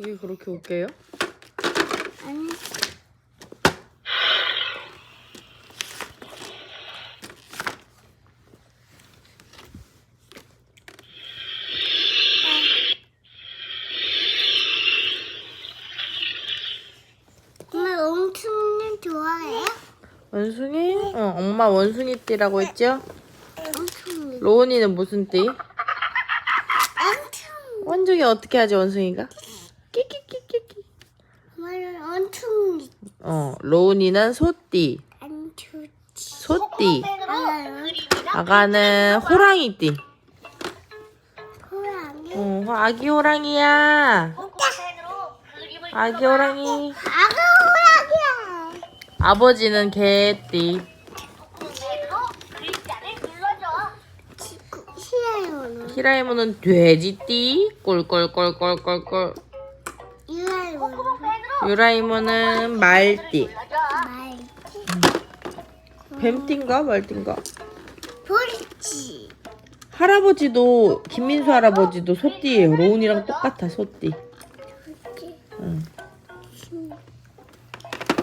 그게 그렇게 웃겨요? 아니. 엄마 엄청 좋아해요? 원숭이? 어, 엄마 원숭이 띠라고 했죠? 엄청 로운이는 무슨 띠? 엄청 원숭이 어떻게 하지, 원숭이가? 끼끼끼끼끼. 엄마는 엄청 어, 로운이는 소띠. 소띠. 아가는 호랑이띠. 호랑이. 어, 아기 호랑이야. 아기 호랑이. 아가 호랑이야. 아버지는 개띠. 히라이모는 돼지띠. 꼴꼴꼴꼴꼴꼴. 이거는 유라이모는 말띠. 말 뱀띠인가 말띠인가? 보리지. 할아버지도 김민수 할아버지도 소띠예요. 로운이랑 똑같아 소띠. 응.